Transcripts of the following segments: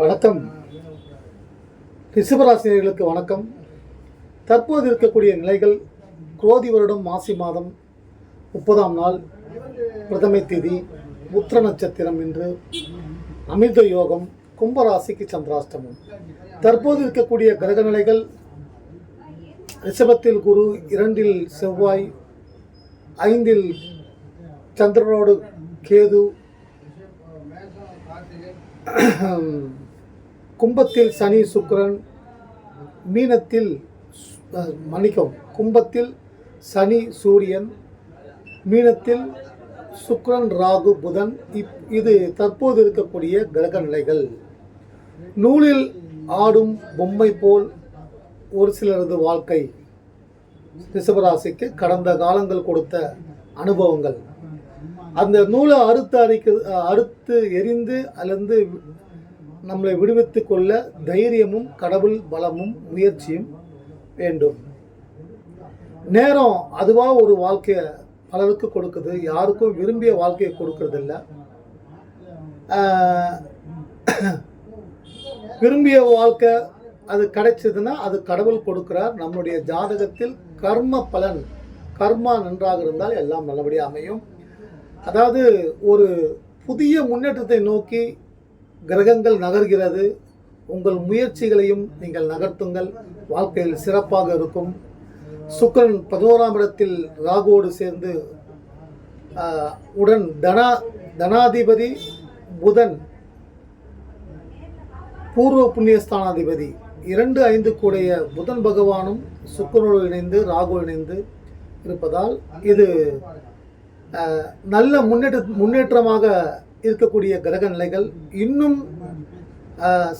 வணக்கம். ரிஷபராசினியர்களுக்கு வணக்கம். தற்போது இருக்கக்கூடிய நிலைகள் குரோதி வருடம் மாசி மாதம் முப்பதாம் நாள் பிரதமை திதி உத்திர நட்சத்திரம் என்று அமிர்த யோகம் கும்பராசிக்கு சந்திராஷ்டமம். தற்போது இருக்கக்கூடிய கிரக நிலைகள் ரிஷபத்தில் குரு இரண்டில் செவ்வாய் ஐந்தில் சந்திரனோடு கேது கும்பத்தில் சனி சுக்கரன் மீனத்தில் மன்னிக்கவும் கும்பத்தில் சனி சூரியன் மீனத்தில் சுக்ரன் ராகு புதன் இப் இது தற்போது இருக்கக்கூடிய கிரக நிலைகள். நூலில் ஆடும் பொம்மை போல் ஒரு சிலரது வாழ்க்கை. ரிஷபராசிக்கு கடந்த காலங்கள் கொடுத்த அனுபவங்கள். அந்த நூலை அறுத்து அரிக்க அறுத்து எரிந்து அல்லது நம்மளை விடுவித்து கொள்ள தைரியமும் கடவுள் பலமும் முயற்சியும் வேண்டும். நேரம் அதுவா ஒரு வாழ்க்கையை பலருக்கு கொடுக்குது. யாருக்கும் விரும்பிய வாழ்க்கையை கொடுக்கறதில்ல. விரும்பிய வாழ்க்கை அது கிடைச்சதுன்னா அது கடவுள் கொடுக்கிறார். நம்முடைய ஜாதகத்தில் கர்ம பலன் கர்மா நன்றாக இருந்தால் எல்லாம் நல்லபடியாக அமையும். அதாவது ஒரு புதிய முன்னேற்றத்தை நோக்கி கிரகங்கள் நகர்கிறது. உங்கள் முயற்சிகளையும் நீங்கள் நகர்த்துங்கள். வாழ்க்கையில் சிறப்பாக இருக்கும். சுக்கரன் பதினோராம் இடத்தில் ராகுவோடு சேர்ந்து உடன் தனா தனாதிபதி புதன் பூர்வ புண்ணியஸ்தானாதிபதி. இரண்டு ஐந்து கூடிய புதன் பகவானும் சுக்கரோடு இணைந்து ராகு இணைந்து இருப்பதால் இது நல்ல முன்னேற்ற முன்னேற்றமாக இருக்கக்கூடிய கிரக நிலைகள் இன்னும்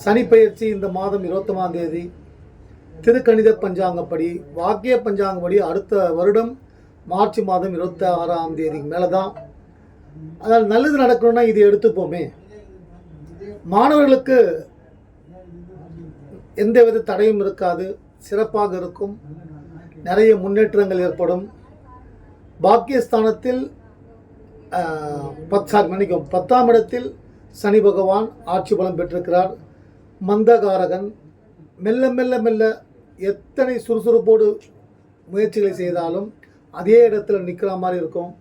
சனி பயிற்சி இந்த மாதம் இருபத்தொன்னாம் தேதி திருக்கணித பஞ்சாங்கப்படி வாக்கிய பஞ்சாங்கப்படி அடுத்த வருடம் மார்ச் மாதம் இருபத்தி ஆறாம் தேதிக்கு மேலே தான் அதாவது நல்லது நடக்கணும்னா இது எடுத்துப்போமே. மாணவர்களுக்கு எந்தவித தடையும் இருக்காது சிறப்பாக இருக்கும் நிறைய முன்னேற்றங்கள் ஏற்படும். பாக்கியஸ்தானத்தில் ஆஹ், பத்தாம் பத்தாம் இடத்தில் சனி பகவான் ஆட்சி பலம் பெற்றிருக்கிறார். மந்தகாரகன் மெல்ல மெல்ல மெல்ல எத்தனை சுறுசுறுப்போடு முயற்சிகளை செய்தாலும் அதே இடத்துல நிற்கிற மாதிரி இருக்கும்.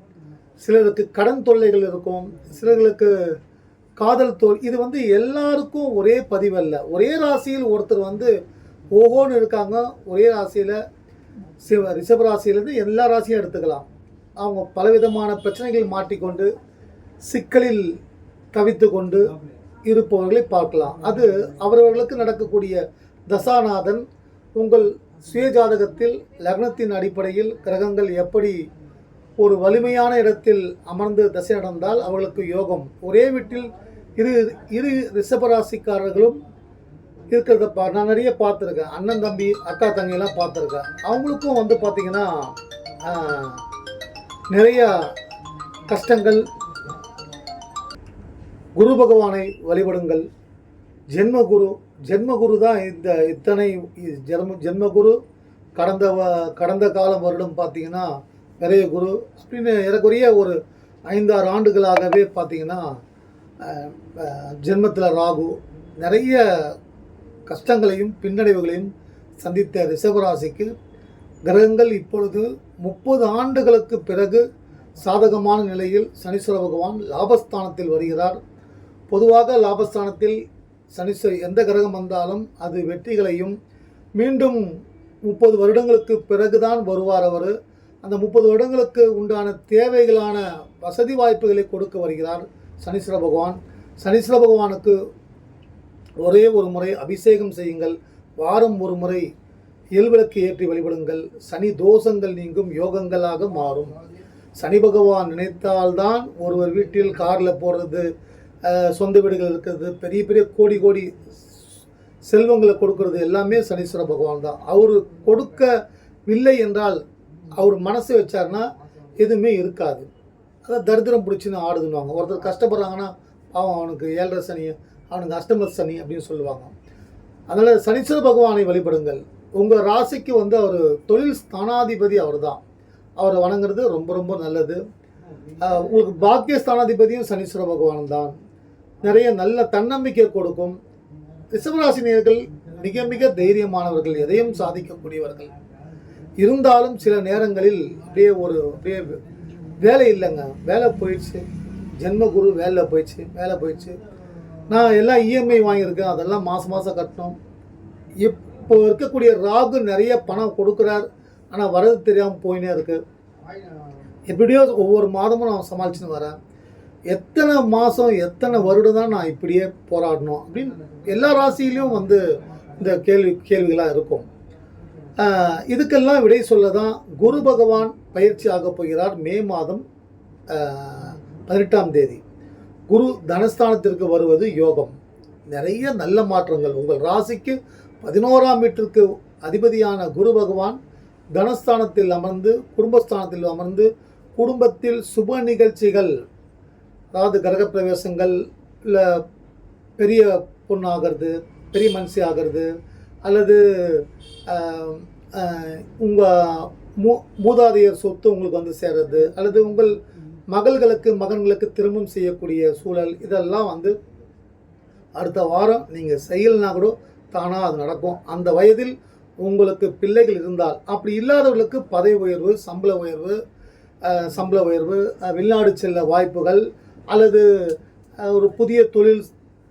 சிலருக்கு கடன் தொல்லைகள் இருக்கும். சிலர்களுக்கு காதல் தோல் இது வந்து எல்லாருக்கும் ஒரே பதிவல்ல. ஒரே ராசியில் ஒருத்தர் வந்து ஓஹோன்னு இருக்காங்க. ஒரே ராசியில் சிவ ரிஷப ராசியிலேருந்து எல்லா ராசியும் எடுத்துக்கலாம். அவங்க பலவிதமான பிரச்சனைகள் மாட்டிக்கொண்டு சிக்கலில் தவித்து கொண்டு இருப்பவர்களை பார்க்கலாம். அது அவரவர்களுக்கு நடக்கக்கூடிய தசாநாதன் உங்கள் சுயஜாதகத்தில் லக்னத்தின் அடிப்படையில் கிரகங்கள் எப்படி ஒரு வலிமையான இடத்தில் அமர்ந்து தசை நடந்தால் அவர்களுக்கு யோகம். ஒரே வீட்டில் இரு இரு ரிஷபராசிக்காரர்களும் இருக்கிறத பா நான் நிறைய பார்த்துருக்கேன். அண்ணன் தம்பி அக்கா தங்கையெல்லாம் பார்த்துருக்கேன். அவங்களுக்கும் வந்து பார்த்திங்கன்னா நிறைய கஷ்டங்கள். குரு பகவானை வழிபடுங்கள். ஜென்மகுரு ஜென்மகுரு தான் இந்த இத்தனை ஜென்ம ஜென்மகுரு. கடந்த வ- கடந்த காலம் வருடம் பார்த்தீங்கன்னா பெரிய குரு அப்படின்னு ஏறக்குறைய ஒரு ஐந்தாறு ஆண்டுகளாகவே பார்த்தீங்கன்னா ஜென்மத்தில் ராகு நிறைய கஷ்டங்களையும் பின்னடைவுகளையும் சந்தித்த ரிஷபராசிக்கு கிரகங்கள் இப்பொழுது முப்பது ஆண்டுகளுக்கு பிறகு சாதகமான நிலையில் சனீஸ்வர பகவான் லாபஸ்தானத்தில் வருகிறார். பொதுவாக லாபஸ்தானத்தில் சனீஸ்வர எந்த கிரகம் வந்தாலும் அது வெற்றிகளையும் மீண்டும் முப்பது வருடங்களுக்கு பிறகுதான் வருவார் அவர். அந்த முப்பது வருடங்களுக்கு உண்டான தேவைகளான வசதி வாய்ப்புகளை கொடுக்க வருகிறார் சனீஸ்வர பகவான். சனீஸ்வர பகவானுக்கு ஒரே ஒரு முறை அபிஷேகம் செய்யுங்கள். வாரம் ஒரு முறை எல்விளக்கு ஏற்றி வழிபடுங்கள். சனி தோஷங்கள் நீங்கும் யோகங்களாக மாறும். சனி பகவான் நினைத்தால்தான் ஒருவர் வீட்டில் காரில் போகிறது சொந்த வீடுகள் இருக்கிறது பெரிய பெரிய கோடி கோடி செல்வங்களை கொடுக்கறது எல்லாமே சனீஸ்வர பகவான் தான். அவர் கொடுக்கவில்லை என்றால் அவர் மனசு வச்சார்னா எதுவுமே இருக்காது. அதான் தரித்திரம் பிடிச்சின்னு ஆடுதுன்னுவாங்க. ஒருத்தர் கஷ்டப்படுறாங்கன்னா பாவம் அவனுக்கு ஏழரை சனி அவனுக்கு அஷ்டம சனி அப்படின்னு சொல்லுவாங்க. அதனால் சனீஸ்வர பகவானை வழிபடுங்கள். உங்கள் ராசிக்கு வந்து அவர் தொழில் ஸ்தானாதிபதி அவர் தான் அவரை வணங்குறது ரொம்ப ரொம்ப நல்லது. உங்களுக்கு பாக்கிய ஸ்தானாதிபதியும் சனீஸ்வர பகவான் தான். நிறைய நல்ல தன்னம்பிக்கை கொடுக்கும். ரிஷபராசினியர்கள் மிக மிக தைரியமானவர்கள் எதையும் சாதிக்கக்கூடியவர்கள். இருந்தாலும் சில நேரங்களில் அப்படியே ஒரு அப்படியே வேலை இல்லைங்க. வேலை போயிடுச்சு. ஜென்மகுரு வேலை போயிடுச்சு வேலை போயிடுச்சு. நான் எல்லாம் இஎம்ஐ வாங்கியிருக்கேன். அதெல்லாம் மாதம் மாதம் கட்டணும். எப் இப்போ இருக்கக்கூடிய ராகு நிறைய பணம் கொடுக்குறார். ஆனால் வரது தெரியாமல் போயினே இருக்கு. எப்படியோ ஒவ்வொரு மாதமும் நான் சமாளிச்சுன்னு வரேன். எத்தனை மாதம் எத்தனை வருடம் தான் நான் இப்படியே போராடணும் அப்படின்னு எல்லா ராசியிலையும் வந்து இந்த கேள்வி கேள்விகளாக இருக்கும். இதுக்கெல்லாம் விடை சொல்ல தான் குரு பகவான் பயிற்சி ஆக போகிறார் மே மாதம் பதினெட்டாம் தேதி. குரு தனஸ்தானத்திற்கு வருவது யோகம். நிறைய நல்ல மாற்றங்கள். உங்கள் ராசிக்கு பதினோராம் வீட்டிற்கு அதிபதியான குரு பகவான் தனஸ்தானத்தில் அமர்ந்து குடும்பஸ்தானத்தில் அமர்ந்து குடும்பத்தில் சுப நிகழ்ச்சிகள் அதாவது கிரகப்பிரவேசங்கள் இல்லை பெரிய பொண்ணு ஆகிறது பெரிய மனுஷி ஆகிறது அல்லது உங்கள் மூ மூதாதையர் சொத்து உங்களுக்கு வந்து சேர்றது அல்லது உங்கள் மகள்களுக்கு மகன்களுக்கு திருமணம் செய்யக்கூடிய சூழல் இதெல்லாம் வந்து அடுத்த வாரம் நீங்கள் செய்யலைனா கூட தானாக அது நடக்கும். அந்த வயதில் உங்களுக்கு பிள்ளைகள் இருந்தால் அப்படி இல்லாதவர்களுக்கு பதவி உயர்வு சம்பள உயர்வு சம்பள உயர்வு வெளிநாடு செல்ல வாய்ப்புகள் அல்லது ஒரு புதிய தொழில்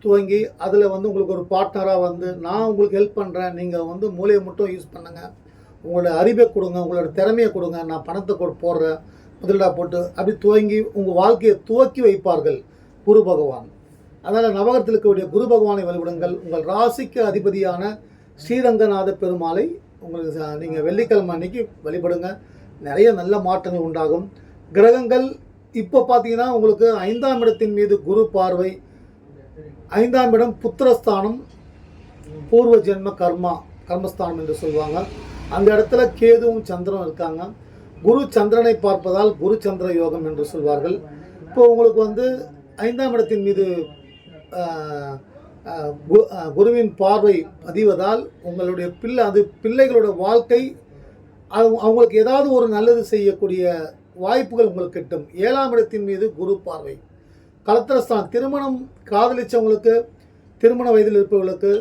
துவங்கி அதில் வந்து உங்களுக்கு ஒரு பார்ட்னராக வந்து நான் உங்களுக்கு ஹெல்ப் பண்ணுறேன் நீங்கள் வந்து மூலையை மட்டும் யூஸ் பண்ணுங்கள் உங்களோட அறிவை கொடுங்க உங்களோட திறமையை கொடுங்க நான் பணத்தை கொடு போடுறேன் முதலீடாக போட்டு அப்படி துவங்கி உங்கள் வாழ்க்கையை துவக்கி வைப்பார்கள் குரு பகவான். அதனால் நவகரத்தில் இருக்கக்கூடிய குரு பகவானை வழிபடுங்கள். உங்கள் ராசிக்கு அதிபதியான ஸ்ரீரங்கநாத பெருமாளை உங்களுக்கு நீங்கள் வெள்ளிக்கிழமை அன்னைக்கு வழிபடுங்க. நிறைய நல்ல மாற்றங்கள் உண்டாகும். கிரகங்கள் இப்போ பார்த்தீங்கன்னா உங்களுக்கு ஐந்தாம் இடத்தின் மீது குரு பார்வை ஐந்தாம் இடம் புத்திரஸ்தானம் பூர்வ ஜென்ம கர்மா கர்மஸ்தானம் என்று சொல்லுவாங்க. அந்த இடத்துல கேதுவும் சந்திரனும் இருக்காங்க. குரு சந்திரனை பார்ப்பதால் குரு சந்திர யோகம் என்று சொல்வார்கள். இப்போ உங்களுக்கு வந்து ஐந்தாம் இடத்தின் மீது குருவின் பார்வை பதிவதால் உங்களுடைய பிள்ளை அது பிள்ளைகளோட வாழ்க்கை அவங்க அவங்களுக்கு ஏதாவது ஒரு நல்லது செய்யக்கூடிய வாய்ப்புகள் உங்களுக்கு கிட்டும். ஏழாம் இடத்தின் மீது குரு பார்வை. கலத்திரஸ்தான் திருமணம் காதலிச்சவங்களுக்கு திருமண வயதில் இருப்பவர்களுக்கு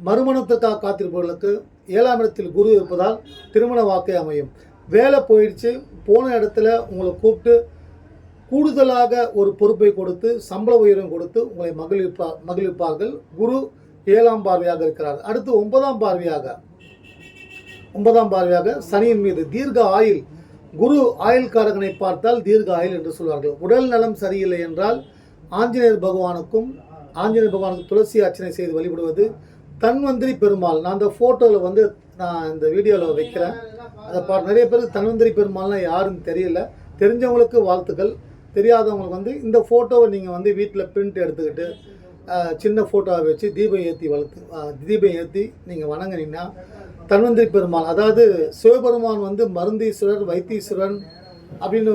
மறுமணத்துக்காக காத்திருப்பவர்களுக்கு ஏழாம் இடத்தில் குரு இருப்பதால் திருமண வாக்கை அமையும். வேலை போயிடுச்சு போன இடத்துல உங்களை கூப்பிட்டு கூடுதலாக ஒரு பொறுப்பை கொடுத்து சம்பள உயரம் கொடுத்து உங்களை மகிழ்விப்பா மகிழ்விப்பார்கள். குரு ஏழாம் பார்வையாக இருக்கிறார். அடுத்து ஒன்பதாம் பார்வையாக ஒன்பதாம் பார்வையாக சனியின் மீது தீர்க்க ஆயுள். குரு ஆயுள்காரகனை பார்த்தால் தீர்க்க ஆயுள் என்று சொல்வார்கள். உடல் நலம் சரியில்லை என்றால் ஆஞ்சநேயர் பகவானுக்கும் ஆஞ்சநேயர் பகவானுக்கு துளசி அர்ச்சனை செய்து வழிபடுவது தன்வந்திரி பெருமாள். நான் அந்த ஃபோட்டோவில் வந்து நான் இந்த வீடியோவில் வைக்கிறேன். அதை பா நிறைய பேருக்கு தன்வந்திரி பெருமாள்னால் யாருன்னு தெரியல. தெரிஞ்சவங்களுக்கு வாழ்த்துக்கள். தெரியாதவங்களுக்கு வந்து இந்த ஃபோட்டோவை நீங்கள் வந்து வீட்டில் பிரிண்ட் எடுத்துக்கிட்டு சின்ன ஃபோட்டோவை வச்சு தீபம் ஏற்றி வளர்த்து தீபம் ஏற்றி நீங்கள் வணங்குனீங்கன்னா தன்வந்திரி பெருமாள் அதாவது சிவபெருமான் வந்து மருந்தீஸ்வரர் வைத்தீஸ்வரன் அப்படின்னு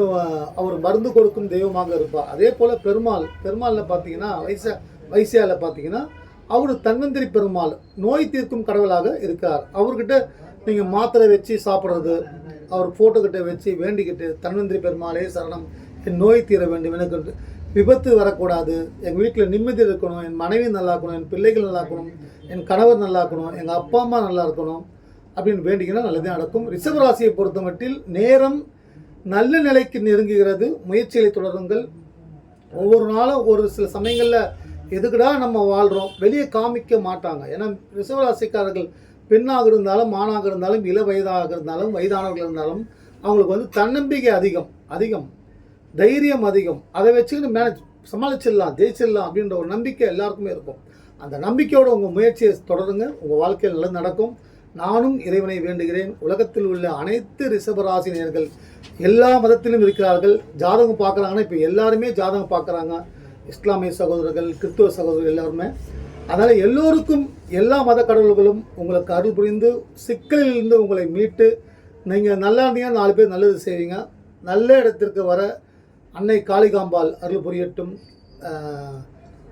அவர் மருந்து கொடுக்கும் தெய்வமாக இருப்பார். அதே போல் பெருமாள் பெருமாளில் பார்த்தீங்கன்னா வைச வைசியாவில் பார்த்தீங்கன்னா அவர் தன்வந்திரி பெருமாள் நோய் தீர்க்கும் கடவுளாக இருக்கார். அவர்கிட்ட நீங்கள் மாத்திரை வச்சு சாப்பிட்றது அவர் ஃபோட்டோக்கிட்ட வச்சு வேண்டிக்கிட்டு தன்வந்திரி பெருமாளே சரணம் என் நோய் தீர வேண்டும் எனக்கு விபத்து வரக்கூடாது. எங்கள் வீட்டில் நிம்மதி இருக்கணும். என் மனைவி நல்லா இருக்கணும் என் பிள்ளைகள் நல்லா இருக்கணும் என் கணவர் நல்லா இருக்கணும் எங்கள் அப்பா அம்மா நல்லா இருக்கணும் அப்படின்னு வேண்டிங்கன்னா நல்லதே நடக்கும். ரிஷபராசியை பொறுத்த மட்டில் நேரம் நல்ல நிலைக்கு நெருங்குகிறது. முயற்சிகளை தொடருங்கள். ஒவ்வொரு நாளும் ஒரு சில சமயங்களில் எதுக்குடா நம்ம வாழ்கிறோம் வெளியே காமிக்க மாட்டாங்க. ஏன்னா ரிசவராசிக்காரர்கள் பெண்ணாக இருந்தாலும் ஆணாக இருந்தாலும் இள வயதாக இருந்தாலும் வயதானவர்கள் இருந்தாலும் அவங்களுக்கு வந்து தன்னம்பிக்கை அதிகம். அதிகம். தைரியம் அதிகம். அதை வச்சுக்கிட்டு மேனேஜ் சமாளிச்சிடலாம் ஜெயிச்சிடலாம் அப்படின்ற ஒரு நம்பிக்கை எல்லாருக்குமே இருக்கும். அந்த நம்பிக்கையோட உங்கள் முயற்சியை தொடருங்க. உங்கள் வாழ்க்கையில் நல்லது நடக்கும். நானும் இறைவனை வேண்டுகிறேன். உலகத்தில் உள்ள அனைத்து ரிஷபராசினியர்கள் எல்லா மதத்திலும் இருக்கிறார்கள். ஜாதகம் பார்க்குறாங்கன்னா இப்போ எல்லாருமே ஜாதகம் பார்க்குறாங்க. இஸ்லாமிய சகோதரர்கள் கிறிஸ்துவ சகோதரர்கள் எல்லாருமே. அதனால் எல்லோருக்கும் எல்லா மத கடவுள்களும் உங்களுக்கு அருள் புரிந்து சிக்கலிலிருந்து உங்களை மீட்டு நீங்கள் நல்லா இருந்தீங்கன்னா நாலு பேர் நல்லது செய்வீங்க. நல்ல இடத்திற்கு வர அன்னை காளிகாம்பாள் அருள் புரியட்டும்.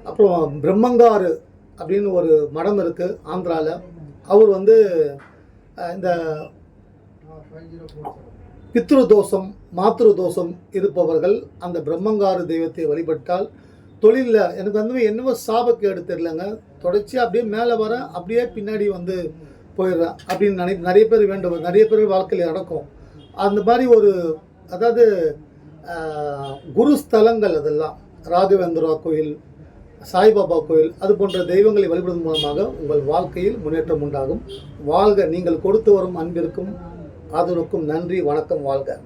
அப்புறம் பிரம்மங்காரு அப்படின்னு ஒரு மடம் இருக்குது ஆந்திராவில் அவர் வந்து இந்த பித்ரு தோஷம் மாத்ரு தோஷம் இருப்பவர்கள் அந்த பிரம்மங்காறு தெய்வத்தை வழிபட்டால் தொழிலில் எனக்கு வந்து என்னவோ சாபக்கேடு தெரிலங்க தொடர்ச்சியாக அப்படியே மேலே வர அப்படியே பின்னாடி வந்து போயிடுறேன் அப்படின்னு நினை நிறைய பேர் வேண்டும் நிறைய பேர் வாழ்க்கையில் நடக்கும். அந்த மாதிரி ஒரு அதாவது குரு ஸ்தலங்கள் அதெல்லாம். ராகவேந்திரா கோயில் சாய்பாபா கோயில் அது போன்ற தெய்வங்களை வழிபடுவதன் மூலமாக உங்கள் வாழ்க்கையில் முன்னேற்றம் உண்டாகும். வாழ்க நீங்கள் கொடுத்து வரும் அன்பிற்கும் ஆதரவுக்கும் நன்றி வணக்கம் வாழ்க.